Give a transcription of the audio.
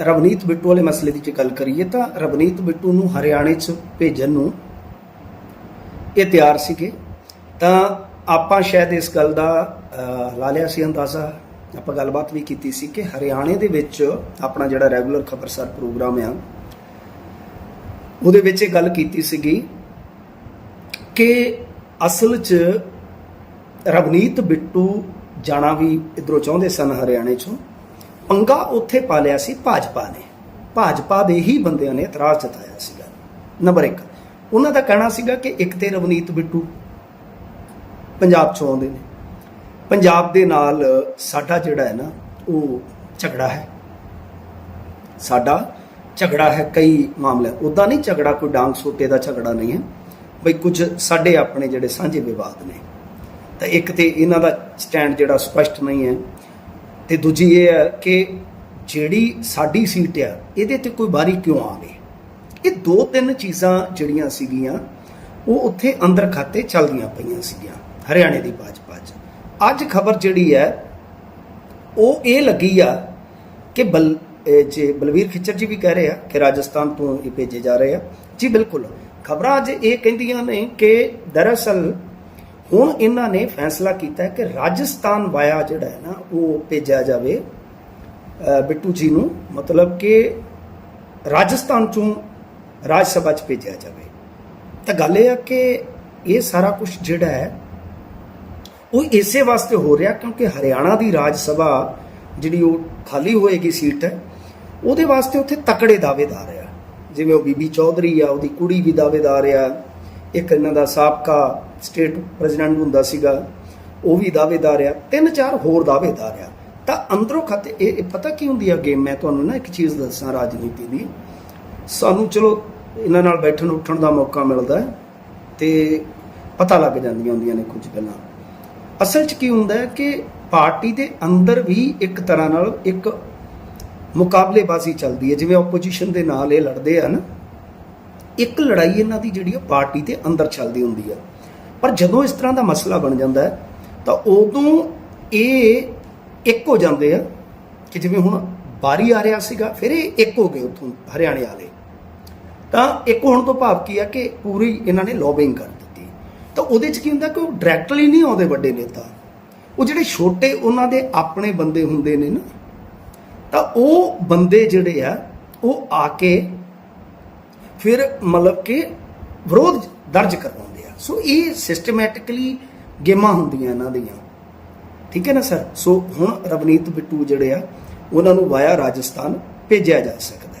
ਰਵਨੀਤ ਬਿੱਟੂ ਵਾਲੇ ਮਸਲੇ ਦੀ ਜੇ ਗੱਲ ਕਰੀਏ ਤਾਂ ਰਵਨੀਤ ਬਿੱਟੂ ਨੂੰ ਹਰਿਆਣੇ 'ਚ ਭੇਜਣ ਨੂੰ ਇਹ ਤਿਆਰ ਸੀਗੇ। ਤਾਂ ਆਪਾਂ ਸ਼ਾਇਦ ਇਸ ਗੱਲ ਦਾ ਅਹ, ਲਾ ਲਿਆ ਸੀ ਅੰਦਾਜ਼ਾ ਆਪਾਂ ਗੱਲਬਾਤ ਵੀ ਕੀਤੀ ਸੀ ਕਿ ਹਰਿਆਣੇ ਦੇ ਵਿੱਚ ਆਪਣਾ ਜਿਹੜਾ ਰੈਗੂਲਰ ਖਬਰਸਾਰ ਪ੍ਰੋਗਰਾਮ ਆ ਉਹਦੇ ਵਿੱਚ ਇਹ ਗੱਲ ਕੀਤੀ ਸੀਗੀ ਕਿ ਅਸਲ 'ਚ ਰਵਨੀਤ ਬਿੱਟੂ ਜਾਣਾ ਵੀ ਇਧਰੋਂ ਚਾਹੁੰਦੇ ਸਨ ਹਰਿਆਣੇ 'ਚੋਂ। ਪੰਗਾ ਉੱਥੇ ਪਾ ਲਿਆ ਸੀ ਭਾਜਪਾ ਨੇ। ਭਾਜਪਾ ਦੇ ਹੀ ਬੰਦਿਆਂ ਨੇ ਇਤਰਾਜ਼ ਜਤਾਇਆ ਸੀਗਾ। ਨੰਬਰ 1 ਉਹਨਾਂ ਦਾ ਕਹਿਣਾ ਸੀਗਾ ਕਿ ਇੱਕ ਤੇ ਰਵਨੀਤ ਬਿੱਟੂ ਪੰਜਾਬ ਚੋਂ ਆਉਂਦੇ ਨੇ। ਪੰਜਾਬ ਦੇ ਨਾਲ ਸਾਡਾ ਜਿਹੜਾ ਹੈ ਨਾ, ਉਹ ਝਗੜਾ ਹੈ। ਸਾਡਾ ਝਗੜਾ ਹੈ ਕਈ ਮਾਮਲੇ ਉਦਾਂ ਨਹੀਂ ਝਗੜਾ ਕੋਈ ਡਾਂਗ ਸੋਟੇ ਦਾ ਝਗੜਾ ਨਹੀਂ ਹੈ। ਬਈ ਕੁਝ ਸਾਡੇ ਆਪਣੇ ਜਿਹੜੇ ਸਾਂਝੇ ਵਿਵਾਦ ਨੇ। ਤਾਂ ਇੱਕ ਤੇ ਇਹਨਾਂ ਦਾ ਸਟੈਂਡ ਜਿਹੜਾ ਸਪਸ਼ਟ ਨਹੀਂ ਹੈ। ਤੇ ਦੂਜੀ ਇਹ ਹੈ ਕਿ ਜਿਹੜੀ ਸਾਡੀ ਸੀਟ ਆ, ਇਹਦੇ ਤੇ ਕੋਈ ਬਾਰੀ ਕਿਉਂ ਆਵੇ? ਇਹ ਦੋ ਤਿੰਨ ਚੀਜ਼ਾਂ ਜਿਹੜੀਆਂ ਸੀਗੀਆਂ, ਉਹ ਉੱਥੇ ਅੰਦਰ ਖਾਤੇ ਚੱਲਦੀਆਂ ਪਈਆਂ ਸੀਗੀਆਂ, ਹਰਿਆਣੇ ਦੀ ਭਾਜਪਾ 'ਚ। ਅੱਜ ਖਬਰ ਜਿਹੜੀ ਹੈ, ਉਹ ਇਹ ਲੱਗੀ ਆ ਕਿ ਬਲ ਜੇ ਬਲਵੀਰ ਖਿੱਚਰ ਜੀ ਵੀ ਕਹਿ ਰਹੇ ਆ ਕਿ ਰਾਜਸਥਾਨ ਤੋਂ ਇਹ ਭੇਜੇ ਜਾ ਰਹੇ ਆ। ਜੀ ਬਿਲਕੁਲ, ਖਬਰਾਂ ਅੱਜ ਇਹ ਕਹਿੰਦੀਆਂ ਨੇ ਕਿ ਦਰਅਸਲ ਹੁਣ ਇਹਨਾਂ ਨੇ ਫੈਸਲਾ ਕੀਤਾ ਕਿ ਰਾਜਸਥਾਨ ਵਾਇਆ ਜਿਹੜਾ ਹੈ ਨਾ, ਉਹ ਭੇਜਿਆ ਜਾਵੇ। ਬਿੱਟੂ ਜੀ ਨੂੰ ਮਤਲਬ ਕਿ ਰਾਜਸਥਾਨ ਚੋਂ ਰਾਜ ਸਭਾ ਚ ਭੇਜਿਆ ਜਾਵੇ। ਤਾਂ ਗੱਲ ਇਹ ਆ ਕਿ ਇਹ ਸਾਰਾ ਕੁਝ ਜਿਹੜਾ ਹੈ, ਉਹ ਇਸੇ ਵਾਸਤੇ ਹੋ ਰਿਹਾ ਕਿਉਂਕਿ ਹਰਿਆਣਾ ਦੀ ਰਾਜ ਸਭਾ ਜਿਹੜੀ ਉਹ ਖਾਲੀ ਹੋਏਗੀ ਸੀਟ ਹੈ, ਉਹਦੇ ਵਾਸਤੇ ਉੱਥੇ ਤਕੜੇ ਦਾਅਵੇਦਾਰ ਆ। ਜਿਵੇਂ ਉਹ ਬੀਬੀ ਚੌਧਰੀ ਆ, ਉਹਦੀ ਕੁੜੀ ਵੀ ਦਾਅਵੇਦਾਰ ਆ, ਇੱਕ ਇਹਨਾਂ ਦਾ ਸਾਬਕਾ ਸਟੇਟ ਪ੍ਰੈਜ਼ੀਡੈਂਟ ਹੁੰਦਾ ਸੀਗਾ, ਉਹ ਵੀ ਦਾਅਵੇਦਾਰ ਆ। ਤਿੰਨ ਚਾਰ ਹੋਰ ਦਾਅਵੇਦਾਰ ਆ। ਤਾਂ ਅੰਦਰੋਂ ਖਾਤੇ, ਇਹ ਇਹ ਪਤਾ ਕੀ ਹੁੰਦੀ ਆ ਗੇਮ ਮੈਂ ਤੁਹਾਨੂੰ ਨਾ ਇੱਕ ਚੀਜ਼ ਦੱਸਾਂ ਰਾਜਨੀਤੀ ਦੀ। ਸਾਨੂੰ ਚਲੋ ਇਹਨਾਂ ਨਾਲ ਬੈਠਣ ਉੱਠਣ ਦਾ ਮੌਕਾ ਮਿਲਦਾ ਹੈ ਤੇ ਪਤਾ ਲੱਗ ਜਾਂਦੀਆਂ ਹੁੰਦੀਆਂ ਨੇ ਕੁਝ ਗੱਲਾਂ। ਅਸਲ 'ਚ ਕੀ ਹੁੰਦਾ ਹੈ ਕਿ ਪਾਰਟੀ ਦੇ ਅੰਦਰ ਵੀ ਇੱਕ ਤਰ੍ਹਾਂ ਨਾਲ ਇੱਕ ਮੁਕਾਬਲੇਬਾਜ਼ੀ ਚੱਲਦੀ ਹੈ। ਜਿਵੇਂ ਆਪੋਜੀਸ਼ਨ ਦੇ ਨਾਲ ਇਹ ਲੜਦੇ ਆ ਨਾ, ਇੱਕ ਲੜਾਈ ਇਹਨਾਂ ਦੀ ਜਿਹੜੀ ਆ ਪਾਰਟੀ ਦੇ ਅੰਦਰ ਚੱਲਦੀ ਹੁੰਦੀ ਆ। ਪਰ ਜਦੋਂ ਇਸ ਤਰ੍ਹਾਂ ਦਾ ਮਸਲਾ ਬਣ ਜਾਂਦਾ ਤਾਂ ਉਦੋਂ ਇਹ ਇੱਕ ਹੋ ਜਾਂਦੇ ਆ ਕਿ ਜਿਵੇਂ ਹੁਣ ਬਾਰੀ ਆ ਰਿਹਾ ਸੀਗਾ, ਫਿਰ ਇਹ ਇੱਕ ਹੋ ਗਏ ਉੱਥੋਂ ਹਰਿਆਣੇ ਵਾਲੇ। ਤਾਂ ਇੱਕ ਹੋਣ ਤੋਂ ਭਾਵ ਕੀ ਆ ਕਿ ਪੂਰੀ ਇਹਨਾਂ ਨੇ ਲੌਬਿੰਗ ਕਰ ਦਿੱਤੀ। ਤਾਂ ਉਹਦੇ ਚ ਕੀ ਹੁੰਦਾ ਕਿ ਉਹ ਡਾਇਰੈਕਟਲੀ ਨਹੀਂ ਆਉਂਦੇ ਵੱਡੇ ਨੇਤਾ। ਉਹ ਜਿਹੜੇ ਛੋਟੇ ਉਹਨਾਂ ਦੇ ਆਪਣੇ ਬੰਦੇ ਹੁੰਦੇ ਨੇ ਨਾ, ਤਾਂ ਉਹ ਬੰਦੇ ਜਿਹੜੇ ਆ, ਉਹ ਆ ਕੇ ਫਿਰ ਮਤਲਬ ਕਿ ਵਿਰੋਧ ਦਰਜ ਕਰਵਾਉਂਦੇ। ਸੋ ਇਹ ਸਿਸਟਮੈਟਿਕਲੀ ਗੇਮਾਂ ਹੁੰਦੀਆਂ ਇਹਨਾਂ ਦੀਆਂ। ਠੀਕ ਹੈ ਨਾ, ਸਰ? ਸੋ ਹੁਣ ਰਵਨੀਤ ਬਿੱਟੂ ਜਿਹੜੇ ਆ, ਉਹਨਾਂ ਨੂੰ ਵਾਇਆ ਰਾਜਸਥਾਨ ਭੇਜਿਆ ਜਾ ਸਕਦਾ।